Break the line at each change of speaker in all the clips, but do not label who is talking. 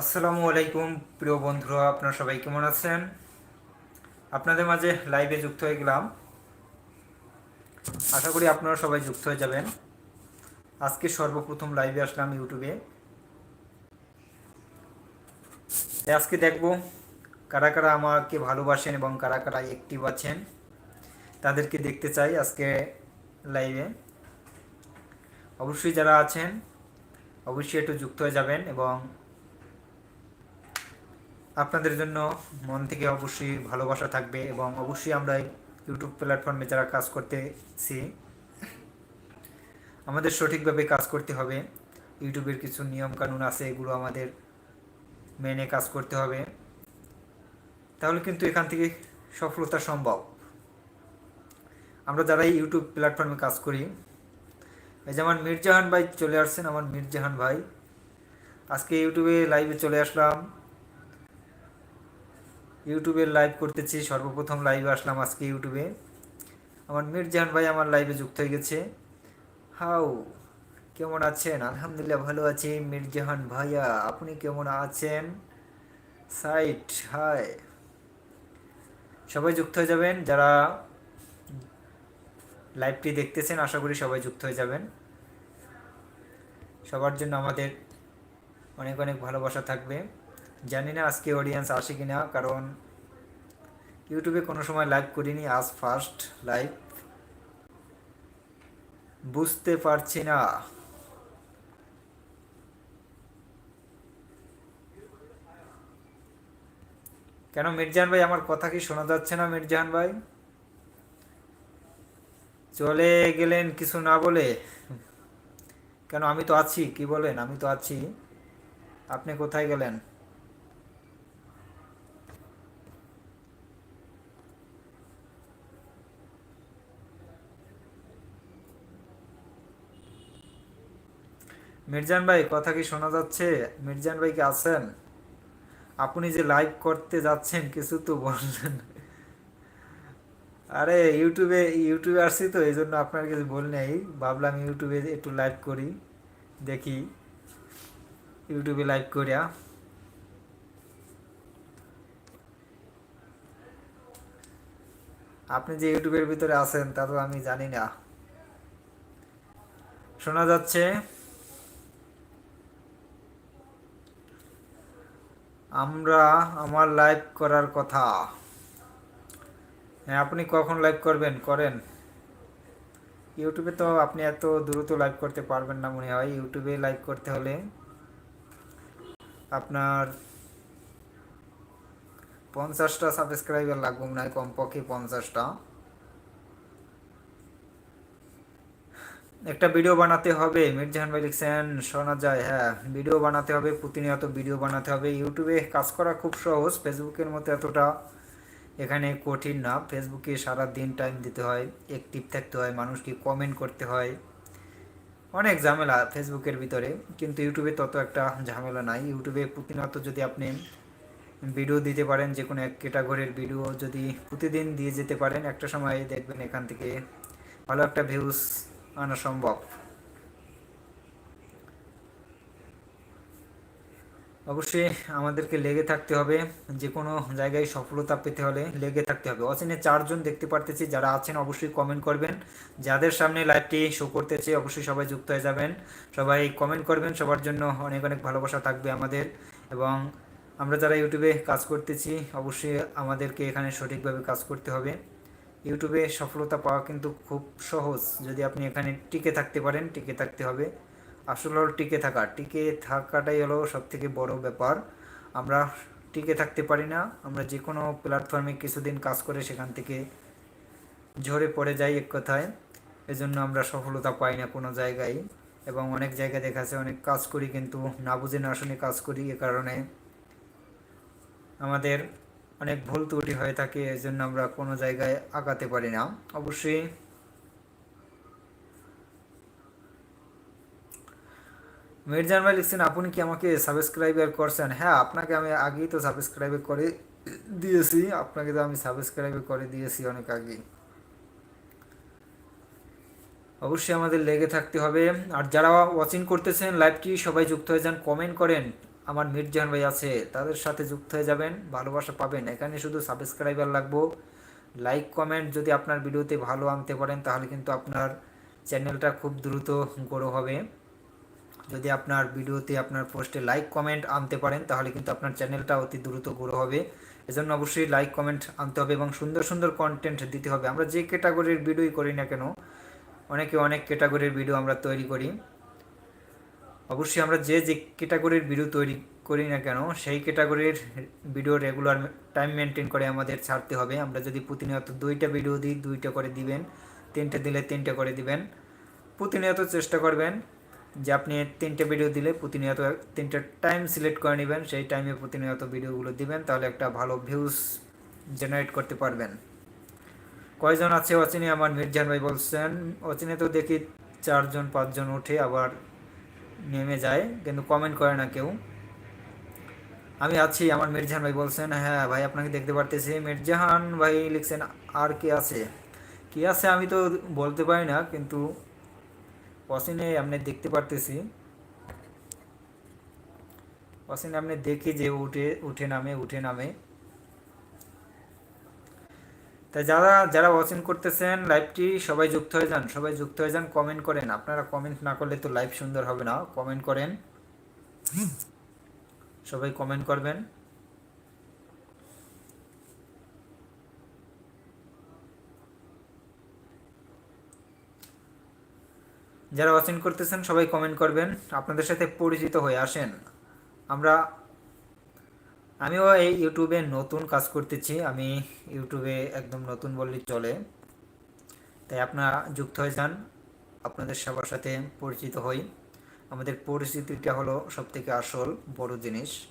আসসালামু আলাইকুম, প্রিয় বন্ধুরা, আপনারা সবাই কেমন আছেন? আপনাদের মাঝে লাইভে যুক্ত হয়ে গেলাম। আশা করি আপনারা সবাই যুক্ত হয়ে যাবেন। আজকে সর্বপ্রথম লাইভে আসলাম ইউটিউবে আজকে দেখব কারা কারা আমাকে ভালোবাসেন এবং কারা কারা অ্যাক্টিভ আছেন। তাদেরকে দেখতে চাই আজকে লাইভে অবশ্যই যারা আছেন, অবশ্যই একটু যুক্ত হয়ে যাবেন এবং আপনাদের জন্য মন থেকে অবশ্যই ভালোবাসা থাকবে এবং অবশ্যই আমরা ইউটিউব প্ল্যাটফর্মে যারা কাজ করতেছি, আমাদের সঠিকভাবে কাজ করতে হবে। ইউটিউবের কিছু নিয়ম কানুন আছে, এগুলো আমাদের মেনে কাজ করতে হবে। তাহলে কিন্তু এখান থেকে সফলতা সম্ভব। আমরা যারা এই ইউটিউব প্ল্যাটফর্মে কাজ করি, এই যেমন মির্জাহান ভাই চলে আসছেন, আমার মির্জাহান ভাই। আজকে ইউটিউবে লাইভে চলে আসলাম। ইউটিউবে লাইভ করতেছি, সর্বপ্রথম লাইভে আসলাম আজকে ইউটিউবে। আমার মির্জাহান ভাই আমার লাইভে যুক্ত হয়ে গেছে। হাউ কেমন আছেন? আলহামদুলিল্লাহ ভালো আছি, মির্জাহান ভাইয়া, আপনি কেমন আছেন? সাইট, হাই। সবাই যুক্ত হয়ে যাবেন, যারা লাইভটি দেখতেছেন, আশা করি সবাই যুক্ত হয়ে যাবেন। সবার জন্য আমাদের অনেক অনেক ভালোবাসা থাকবে। জানি না আজকে অডিয়েন্স আসে কি না কারণ ইউটিউবে কোনো সময় লাইভ করিনি, আজ ফার্স্ট লাইভ বুঝতে পারছি না। কেন মির্জান ভাই, আমার কথা কি শোনা যাচ্ছে না মির্জান ভাই? চলে গেলেন কিছু না বলে। কেন আমি তো আছি, কি বলেন? আমি তো আছি। আপনি কোথায় গেলেন? মির্জান ভাই, কথা কি শোনা যাচ্ছে? মির্জান ভাই কি আছেন? আপনি যে লাইভ করতে যাচ্ছেন, কিছু তো বললেন। আরে, ইউটিউবে ইউটিউবে আসছি তো, এই জন্য আপনার কিছু বল নেই। ভাবলাম ইউটিউবে একটু লাইভ করি, দেখি। ইউটিউবে লাইভ করিয়া। আপনি যে ইউটিউবের ভিতরে আছেন, তা তো আমি জানি না। শোনা যাচ্ছে আমরা আমার লাইভ করার কথা। হ্যাঁ আপনি কখন লাইভ করবেন? করেন। ইউটিউবে তো আপনি এত দ্রুত লাইভ করতে পারবেন না মনে হয়। ইউটিউবে লাইভ করতে হলে আপনার পঞ্চাশটা সাবস্ক্রাইবার লাগবে মনে হয়, কমপক্ষে পঞ্চাশটা। একটা ভিডিও বানাতে হবে, মির্জাহান ভাই লিখছেন শোনা যায় হ্যাঁ ভিডিও বানাতে হবে, প্রতিনিয়ত ভিডিও বানাতে হবে। ইউটিউবে কাজ করা খুব সহজ ফেসবুকের মতো এতটা এখানে কঠিন না। ফেসবুকে সারা দিন টাইম দিতে হয় অ্যাক্টিভ থাকতে হয়, মানুষকে কমেন্ট করতে হয়। অনেক ঝামেলা ফেসবুকের ভিতরে, কিন্তু ইউটিউবে তত একটা ঝামেলা নাই। ইউটিউবে প্রতিনিয়ত যদি আপনি ভিডিও দিতে পারেন যে কোনো এক ক্যাটাগরির ভিডিও যদি প্রতিদিন দিয়ে যেতে পারেন, একটা সময় দেখবেন এখান থেকে ভালো একটা ভিউজ আনা সম্ভব অবশ্যই আমাদেরকে লেগে থাকতে হবে যে কোনো জায়গায় সফলতা পেতে হলে লেগে থাকতে হবে। অচেনে চারজন দেখতে পারতেছি, যারা আছেন অবশ্যই কমেন্ট করবেন। যাদের সামনে লাইভটি শো করতেছে, অবশ্যই সবাই যুক্ত হয়ে যাবেন। সবাই কমেন্ট করবেন, সবার জন্য অনেক অনেক ভালোবাসা থাকবে আমাদের। এবং আমরা যারা ইউটিউবে কাজ করতেছি, অবশ্যই আমাদেরকে এখানে সঠিকভাবে কাজ করতে হবে। ইউটিউবে সফলতা পাওয়া কিন্তু খুব সহজ। যদি আপনি এখানে টিকে থাকতে পারেন, টিকে থাকতে হবে। আসলে হলো টিকে থাকা। টিকে থাকাটাই হলো সব থেকে বড় ব্যাপার। আমরা টিকে থাকতে পারি না। আমরা যে কোনো প্ল্যাটফর্মে কিছুদিন কাজ করে সেখান থেকে ঝরে পড়ে যাই এক কথায়। এজন্য আমরা সফলতা পাই না কোনো জায়গায়। এবং অনেক জায়গায় দেখা যাচ্ছে অনেক কাজ করি কিন্তু না বুঝে না শুনে কাজ করি। এ কারণে আমাদের অনেক ভুল ত্রুটি হয়ে থাকে, এজন্য আমরা কোনো জায়গায় আগাতে পারি না। অবশ্যই মির্জান ভাই লিখছেন, আপনি কি আমাকে সাবস্ক্রাইবার করছেন? হ্যাঁ আপনাকে আমি আগেই তো সাবস্ক্রাইব করে দিয়েছি, আপনাকে তো আমি সাবস্ক্রাইব করে দিয়েছি অনেক আগেই। অবশ্যই আমাদের লেগে থাকতে হবে। আর যারা ওয়াচিং করতেছেন লাইভটি সবাই যুক্ত হয়ে যান কমেন্ট করেন। আমার মির্জান ভাই আছে, তাদের সাথে যুক্ত হয়ে যাবেন, ভালোবাসা পাবেন। এখানে শুধু সাবস্ক্রাইবার লাগবো। লাইক কমেন্ট যদি আপনার ভিডিওতে ভালো আনতে পারেন, তাহলে কিন্তু আপনার চ্যানেলটা খুব দ্রুত গ্রো হবে। যদি আপনার ভিডিওতে আপনার পোস্টে লাইক কমেন্ট আনতে পারেন, তাহলে কিন্তু আপনার চ্যানেলটা অতি দ্রুত গ্রো হবে। এজন্য অবশ্যই লাইক কমেন্ট আনতে হবে এবং সুন্দর সুন্দর কন্টেন্ট দিতে হবে। আমরা যে ক্যাটাগরির ভিডিওই করি না কেন, অনেকে অনেক ক্যাটাগরির ভিডিও আমরা তৈরি করি। অবশ্যই আমরা যে যে ক্যাটাগরির ভিডিও তৈরি করি না কেন, সেই ক্যাটাগরির ভিডিও রেগুলার টাইম মেনটেন করে আমাদের ছাড়তে হবে। আমরা যদি প্রতিনিয়ত দুইটা ভিডিও দিই, দুইটা করে দিবেন, তিনটে দিলে তিনটে করে দিবেন। প্রতিনিয়ত চেষ্টা করবেন যে আপনি তিনটে ভিডিও দিলে প্রতিনিয়ত তিনটে টাইম সিলেক্ট করে নেবেন, সেই টাইমে প্রতিনিয়ত ভিডিওগুলো দিবেন, তাহলে একটা ভালো ভিউজ জেনারেট করতে পারবেন। কয়জন আছে অচিনে? আমার মির্জান ভাই বলছেন অচিনে তো দেখি চারজন, পাঁচজন উঠে আবার নেমে যায়, কিন্তু কমেন্ট করে না কেউ। আমি আছি, আমার মির্জাহান ভাই বলছেন হ্যাঁ ভাই, আপনাকে দেখতে পারতেছি। মির্জাহান ভাই লিখছেন, আর কি আছে? কি আছে আমি তো বলতে পারি না, কিন্তু অসিনে আপনি দেখতে পারতেছি। অসিনে আপনি দেখি যে উঠে উঠে নামে উঠে নামে। তাই যারা যারা ওয়াচিং করতেছেন লাইভটি সবাই যুক্ত হয়ে যান, সবাই যুক্ত হয়ে যান কমেন্ট করেন। আপনারা কমেন্ট না করলে তো লাইভ সুন্দর হবে না। কমেন্ট করেন। সবাই কমেন্ট করবেন। যারা ওয়াচিং করতেছেন, সবাই কমেন্ট করবেন। আপনাদের সাথে পরিচিত হয়ে আসেন। আমরা আমিও এই ইউটিউবে নতুন কাজ করতেছি। আমি ইউটিউবে একদম নতুন বললেই চলে। তাই আপনারা যুক্ত হয়ে যান। আপনাদের সবার সাথে পরিচিত হই। আমাদের পরিস্থিতিটা হলো সবথেকে আসল, বড় জিনিস।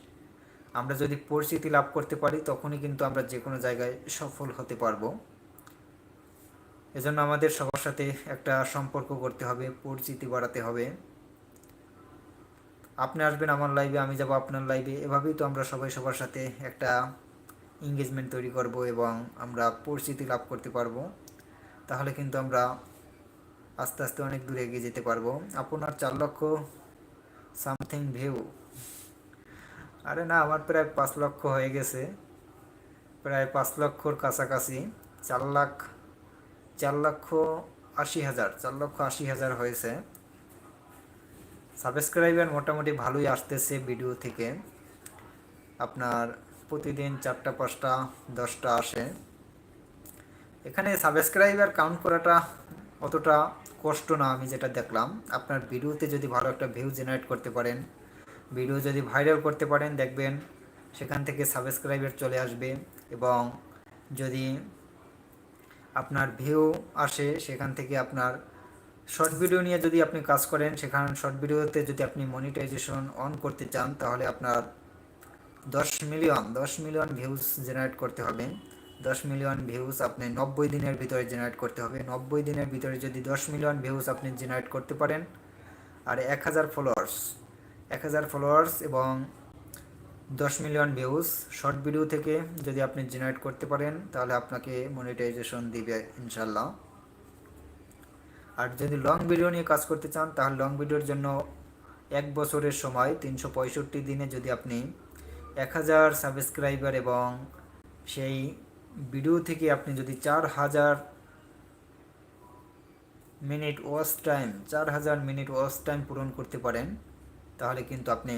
আমরা যদি পরিচিতি লাভ করতে পারি, তখনই কিন্তু আমরা যে কোনো জায়গায় সফল হতে পারব। এজন্য আমাদের সবার সাথে একটা সম্পর্ক করতে হবে, পরিচিতি বাড়াতে হবে। আপনি আসবেন আমার লাইভে আমি যাব আপনার লাইভে এভাবেই তো আমরা সবাই সবার সাথে একটা এঙ্গেজমেন্ট তৈরি করব এবং আমরা পরিচিতি লাভ করতে পারব। তাহলে কিন্তু আমরা আস্তে আস্তে অনেক দূরে এগিয়ে যেতে পারব। আপনার চার লক্ষ সামথিং ভিউ আরে না, আমার প্রায় পাঁচ লক্ষ হয়ে গেছে। প্রায় পাঁচ লক্ষর কাছাকাছি। চার লাখ, চার লক্ষ আশি হাজার, চার লক্ষ আশি হাজার হয়েছে। সাবস্ক্রাইবার মোটামুটি ভালোই আসতেছে ভিডিও থেকে। আপনার প্রতিদিন চারটা, পাঁচটা, দশটা আসে। এখানে সাবস্ক্রাইবার কাউন্ট করাটা অতটা কষ্ট না, আমি যেটা দেখলাম। আপনার ভিডিওতে যদি ভালো একটা ভিউ জেনারেট করতে পারেন, ভিডিও যদি ভাইরাল করতে পারেন, দেখবেন সেখান থেকে সাবস্ক্রাইবার চলে আসবে এবং যদি আপনার ভিউ আসে, সেখান থেকে আপনার শর্ট ভিডিও নিয়ে যদি আপনি কাজ করেন, সেখানে শর্ট ভিডিওতে যদি আপনি মনিটাইজেশন অন করতে চান, তাহলে আপনার দশ মিলিয়ন দশ মিলিয়ন ভিউজ জেনারেট করতে হবে। দশ মিলিয়ন ভিউজ আপনি নব্বই দিনের ভিতরে জেনারেট করতে হবে। নব্বই দিনের ভিতরে যদি দশ মিলিয়ন ভিউজ আপনি জেনারেট করতে পারেন, আর এক হাজার ফলোয়ার্স এক হাজার ফলোয়ার্স এবং দশ মিলিয়ন ভিউজ শর্ট ভিডিও থেকে যদি আপনি জেনারেট করতে পারেন, তাহলে আপনাকে মনিটাইজেশন দিবে ইনশাল্লাহ আর যদি লং ভিডিও নিয়ে কাজ করতে চান, তাহলে লং ভিডিওর জন্য এক বছরের সময় তিনশো পঁয়ষট্টি দিনে যদি আপনি এক হাজার সাবস্ক্রাইবার এবং সেই ভিডিও থেকে আপনি যদি চার হাজার মিনিট ওয়াচ টাইম চার হাজার মিনিট ওয়াচ টাইম পূরণ করতে পারেন, তাহলে কিন্তু আপনি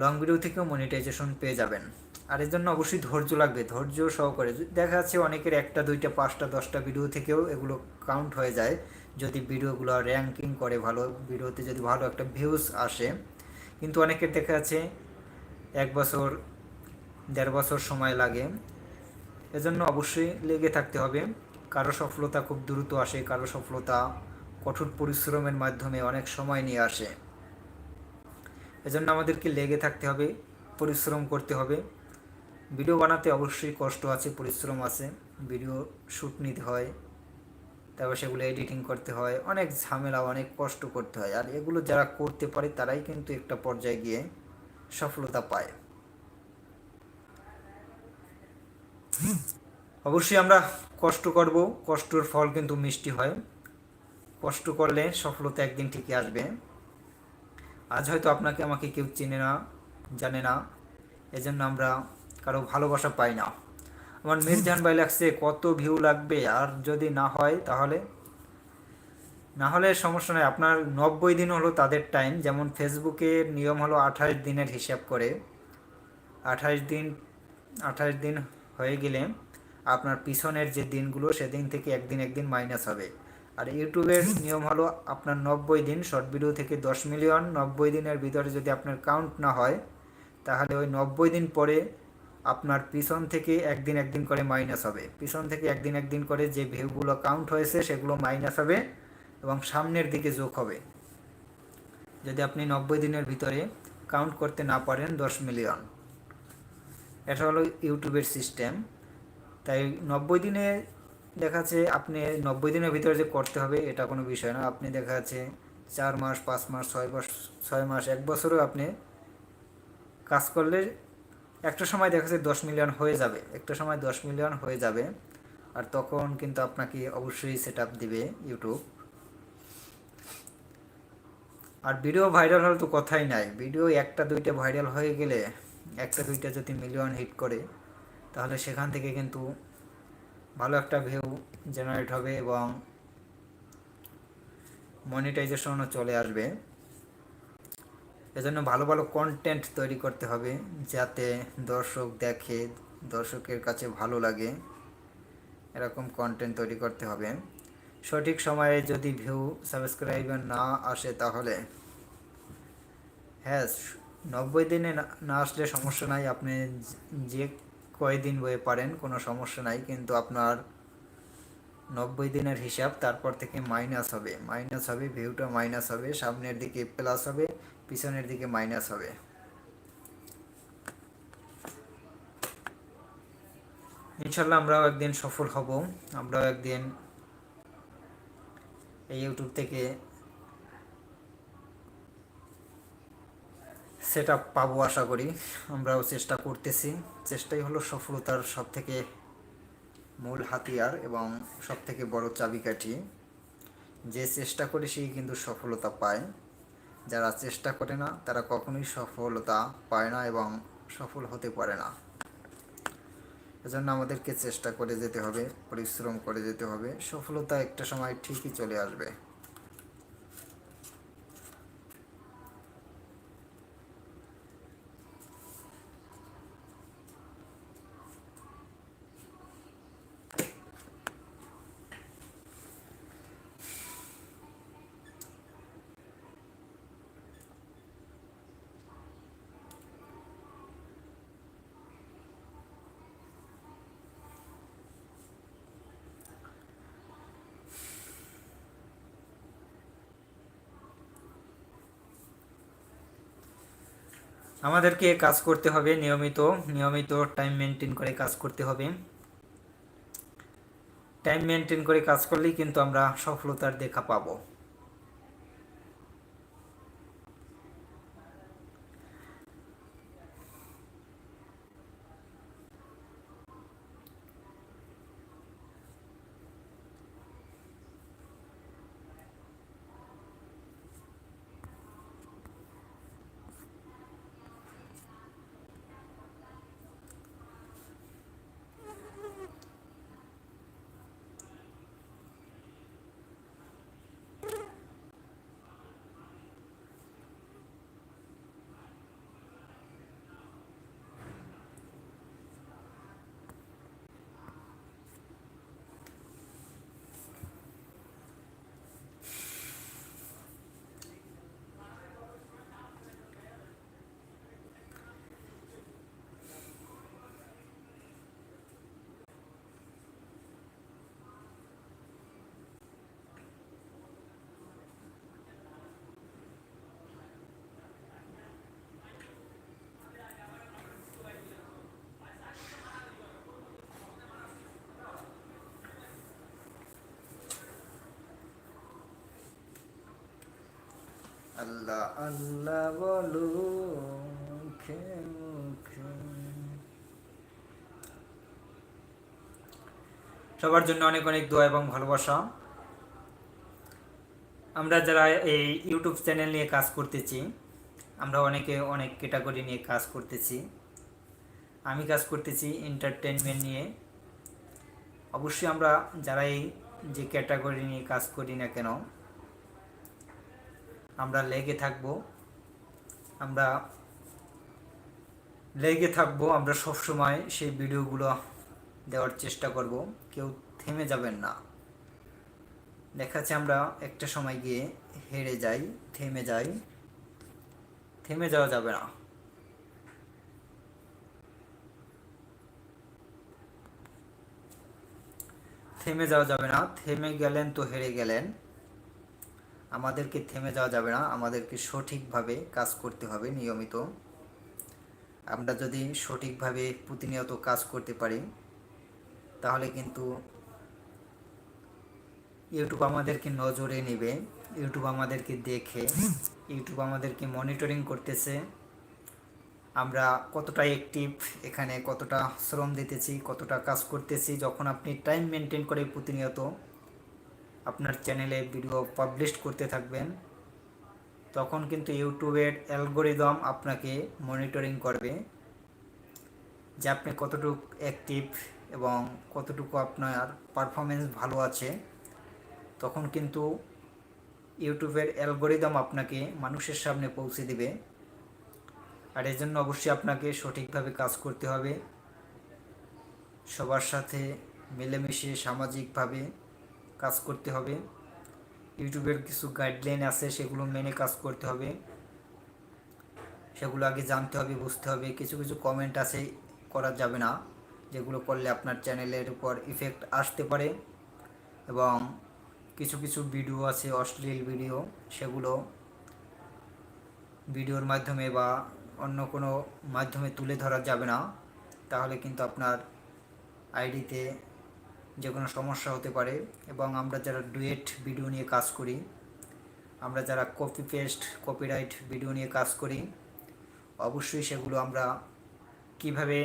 লং ভিডিও থেকেও মনিটাইজেশন পেয়ে যাবেন। আর এর জন্য অবশ্যই ধৈর্য লাগবে, ধৈর্য সহকারে। দেখা যাচ্ছে অনেকের একটা, দুইটা, পাঁচটা, দশটা ভিডিও থেকেও এগুলো কাউন্ট হয়ে যায়, যদি ভিডিওগুলো র্যাঙ্কিং করে ভালো ভিডিওতে যদি ভালো একটা ভিউজ আসে। কিন্তু অনেকের দেখা যাচ্ছে এক বছর, দেড় বছর সময় লাগে। এজন্য অবশ্যই লেগে থাকতে হবে। কারও সফলতা খুব দ্রুত আসে, কারও সফলতা কঠোর পরিশ্রমের মাধ্যমে অনেক সময় নিয়ে আসে। এজন্য আমাদেরকে লেগে থাকতে হবে, পরিশ্রম করতে হবে। ভিডিও বানাতে অবশ্যই কষ্ট আছে, পরিশ্রম আছে। ভিডিও শ্যুট নিতে হয়, তারপর সেগুলো এডিটিং করতে হয়। অনেক ঝামেলা, অনেক কষ্ট করতে হয়। আর এগুলো যারা করতে পারে, তারাই কিন্তু একটা পর্যায়ে গিয়ে সফলতা পায়। অবশ্যই আমরা কষ্ট করব। কষ্টর ফল কিন্তু মিষ্টি হয়। কষ্ট করলে সফলতা একদিন ঠিকই আসবে। আজ হয়তো আপনাকে আমাকে কেউ চেনে না, জানে না। এজন্য আমরা কারও ভালোবাসা পাই না। আমার মির্জান ভাই লাগছে কত ভিউ লাগবে আর যদি না হয় তাহলে? না হলে সমস্যা নেই, আপনার নব্বই দিন হলো তাদের টাইম যেমন ফেসবুকের নিয়ম হলো আঠাশ দিনের হিসাব করে। আঠাশ দিন আঠাশ দিন হয়ে গেলে আপনার পিছনের যে দিনগুলো, সেদিন থেকে একদিন একদিন মাইনাস হবে। আর ইউটিউবের নিয়ম হলো আপনার নব্বই দিন শর্ট ভিডিও থেকে দশ মিলিয়ন নব্বই দিনের ভিতরে যদি আপনার কাউন্ট না হয়, তাহলে ওই নব্বই দিন পরে আপনার পিছন থেকে একদিন একদিন করে মাইনাস হবে। পিছন থেকে একদিন একদিন করে যে ভিউগুলো কাউন্ট হয়েছে, সেগুলো মাইনাস হবে এবং সামনের দিকে যোগ হবে। যদি আপনি নব্বই দিনের ভিতরে কাউন্ট করতে না পারেন, দশ মিলিয়ন এটা হলো ইউটিউবের সিস্টেম তাই নব্বই দিনে দেখা যাচ্ছে আপনি নব্বই দিনের ভিতরে যে করতে হবে, এটা কোনো বিষয় না। আপনি দেখা যাচ্ছে চার মাস, পাঁচ মাস, ছয় মাস ছয় মাস, এক বছরও আপনি কাজ করলে একটা সময় দেখা যাচ্ছে দশ মিলিয়ন হয়ে যাবে, একটা সময় দশ মিলিয়ন হয়ে যাবে, আর তখন কিন্তু আপনাকে অবশ্যই সেট আপ দিবে ইউটিউব আর ভিডিও ভাইরাল হলে তো কথাই নাই ভিডিও একটা দুইটা ভাইরাল হয়ে গেলে, একটা দুইটা যদি মিলিয়ন হিট করে, তাহলে সেখান থেকে কিন্তু ভালো একটা ভিউ জেনারেট হবে এবং মনিটাইজেশনও চলে আসবে। এজন্য ভালো ভালো কন্টেন্ট তৈরি করতে হবে যাতে দর্শক দেখে, দর্শকের কাছে ভালো লাগে। এরকম কন্টেন্ট তৈরি করতে হবে। সঠিক সময়ে যদি ভিউ সাবস্ক্রাইবার না আসে তাহলে হ্যাঁ নব্বই দিনে না আসলে সমস্যা নাই। আপনি যে কয়দিন বয়ে পারেন, কোনো সমস্যা নাই। কিন্তু আপনার নব্বই দিনের হিসাব তারপর থেকে মাইনাস হবে। মাইনাস হবে ভিউটা মাইনাস হবে, সামনের দিকে প্লাস হবে। পিছনের দিকে মাইনাস হবে। ইনশাল্লাহ আমরাও একদিন সফল হব। আমরাও একদিন এই ইউটিউব থেকে সেট আপ পাবো আশা করি। আমরাও চেষ্টা করতেছি। চেষ্টাই হলো সফলতার সব থেকে মূল হাতিয়ার এবং সব থেকে বড় চাবিকাঠি। যে চেষ্টা করে সেই কিন্তু সফলতা পায়। যারা চেষ্টা করে না, তারা কখনোই সফলতা পায় না এবং সফল হতে পারে না। এজন্য আমাদেরকে চেষ্টা করে যেতে হবে, পরিশ্রম করে যেতে হবে। সফলতা একটা সময় ঠিকই চলে আসবে। আমাদেরকে কাজ করতে হবে নিয়মিত নিয়মিত টাইম মেনটেন করে কাজ করতে হবে। টাইম মেনটেন করে কাজ করলেই কিন্তু আমরা সফলতার দেখা পাবো। আল্লাহ আল্লাহ বলো, মুখে মুখে। সবার জন্য অনেক অনেক দোয়া এবং ভালোবাসা। আমরা যারা এই ইউটিউব চ্যানেল নিয়ে কাজ করতেছি, আমরা অনেকে অনেক ক্যাটাগরি নিয়ে কাজ করতেছি। আমি কাজ করতেছি এন্টারটেনমেন্ট নিয়ে। অবশ্যই আমরা যারা এই যে ক্যাটাগরি নিয়ে কাজ করি না কেন আমরা লেগে থাকব। আমরা লেগে থাকব, আমরা সবসময় সেই ভিডিওগুলো দেওয়ার চেষ্টা করব। কেউ থেমে যাবেন না। দেখা যাচ্ছে আমরা একটা সময় গিয়ে হেরে যাই, থেমে যাই। থেমে যাওয়া যাবে না। থেমে যাওয়া যাবে না। থেমে গেলেন তো হেরে গেলেন। আমাদেরকে থেমে যাওয়া যাবে না, আমাদেরকে সঠিকভাবে কাজ করতে হবে নিয়মিত। আমরা যদি সঠিকভাবে প্রতিনিয়ত কাজ করতে পারি, তাহলে কিন্তু ইউটিউব আমাদেরকে নজরে নেবে, ইউটিউব আমাদেরকে দেখে, ইউটিউব আমাদেরকে মনিটরিং করতেছে। আমরা কতটা অ্যাক্টিভ এখানে কতটা শ্রম দিতেছি, কতটা কাজ করতেছি, যখন আপনি টাইম মেনটেন করে প্রতিনিয়ত আপনার চ্যানেলে ভিডিও পাবলিশ করতে থাকবেন, তখন কিন্তু ইউটিউবের অ্যালগোরিদম আপনাকে মনিটরিং করবে যে আপনি কতটুকু অ্যাক্টিভ এবং কতটুকু আপনার পারফরমেন্স ভালো আছে। তখন কিন্তু ইউটিউবের অ্যালগোরিদম আপনাকে মানুষের সামনে পৌঁছে দিবে। আর এর জন্য অবশ্যই আপনাকে সঠিকভাবে কাজ করতে হবে। সবার সাথে মিলেমিশে, সামাজিকভাবে কাজ করতে হবে। ইউটিউবের কিছু গাইডলাইন আছে, সেগুলো মেনে কাজ করতে হবে। সেগুলো আগে জানতে হবে, বুঝতে হবে। কিছু কিছু কমেন্ট আছে, করা যাবে না, যেগুলো করলে আপনার চ্যানেলের উপর ইফেক্ট আসতে পারে। এবং কিছু কিছু ভিডিও আছে, অশ্লীল ভিডিও সেগুলো ভিডিওর মাধ্যমে বা অন্য কোনো মাধ্যমে তুলে ধরা যাবে না। তাহলে কিন্তু আপনার আইডিতে যে কোনো সমস্যা হতে পারে এবং আমরা যারা ডুয়েট ভিডিও নিয়ে কাজ করি, আমরা যারা কপি পেস্ট কপিরাইট ভিডিও নিয়ে কাজ করি, অবশ্যই সেগুলো আমরা কীভাবে,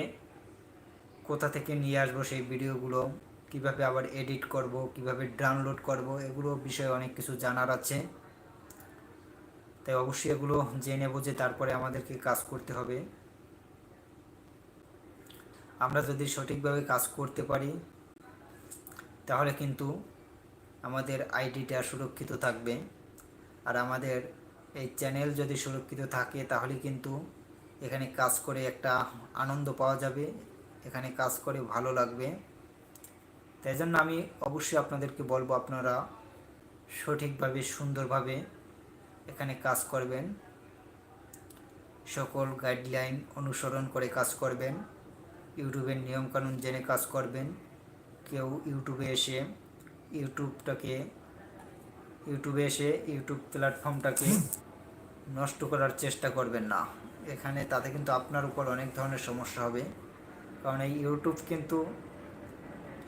কোথা থেকে নিয়ে আসব সেই ভিডিওগুলো, কীভাবে আবার এডিট করব, কীভাবে ডাউনলোড করব, এগুলো বিষয়ে অনেক কিছু জানার আছে। তাই অবশ্যই এগুলো জেনে বুঝে তারপরে আমাদেরকে কাজ করতে হবে। আমরা যদি সঠিকভাবে কাজ করতে পারি তাহলে কিন্তু আমাদের আইডিটা সুরক্ষিত থাকবে। আর আমাদের এই চ্যানেল যদি সুরক্ষিত থাকে, তাহলে কিন্তু এখানে কাজ করে একটা আনন্দ পাওয়া যাবে। এখানে কাজ করে ভালো লাগবে। তাই জন্য আমি অবশ্যই আপনাদেরকে বলব, আপনারা সঠিকভাবে, সুন্দরভাবে এখানে কাজ করবেন। সকল গাইডলাইন অনুসরণ করে কাজ করবেন। ইউটিউবের নিয়মকানুন জেনে কাজ করবেন। কেউ ইউটিউবে এসে ইউটিউবটাকে, ইউটিউবে এসে ইউটিউব প্ল্যাটফর্মটাকে নষ্ট করার চেষ্টা করবেন না। এখানে তাতে কিন্তু আপনার উপর অনেক ধরনের সমস্যা হবে। কারণ এই ইউটিউব কিন্তু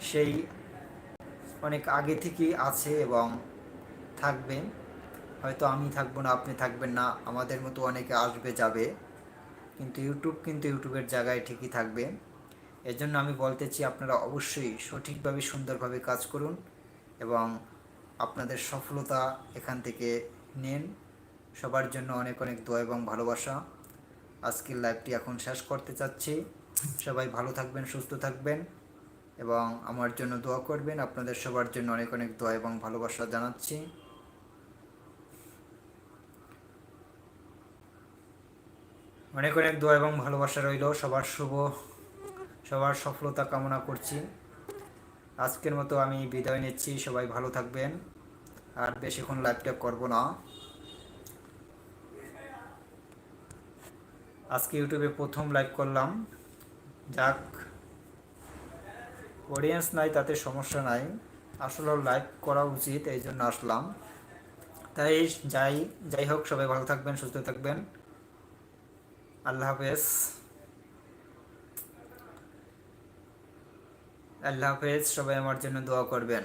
সেই অনেক আগে থেকেই আছে এবং থাকবে। হয়তো আমি থাকব না, আপনি থাকবেন না, আমাদের মতো অনেকে আসবে, যাবে। কিন্তু ইউটিউব কিন্তু ইউটিউবের জায়গায় ঠিকই থাকবে। এজন্য আমি বলতেছি আপনারা অবশ্যই সঠিকভাবে, সুন্দরভাবে কাজ করুন এবং আপনাদের সফলতা এখান থেকে নেন। সবার জন্য অনেক অনেক দোয়া এবং ভালোবাসা। আজকের লাইভটি এখন শেষ করতে চাচ্ছি। সবাই ভালো থাকবেন, সুস্থ থাকবেন এবং আমার জন্য দোয়া করবেন। আপনাদের সবার জন্য অনেক অনেক দোয়া এবং ভালোবাসা জানাচ্ছি। অনেক অনেক দোয়া এবং ভালোবাসা রইল। সবার শুভ সবার সফলতা কামনা করছি। আজকের মতো আমি বিদায় নিচ্ছি, সবাই ভালো থাকবেন। আর বেশিক্ষণ লাইভটা করব না। আজকে ইউটিউবে প্রথম লাইভ করলাম। যাক অডিয়েন্স নাই, তাতে সমস্যা নাই। আসলে লাইভ করা উচিত, এই জন্য আসলাম। তাই যাই যাই হোক, সবাই ভালো থাকবেন, সুস্থ থাকবেন। আল্লাহ হাফেজ। আল্লাহ হাফেজ সবাই আমার জন্য দোয়া করবেন।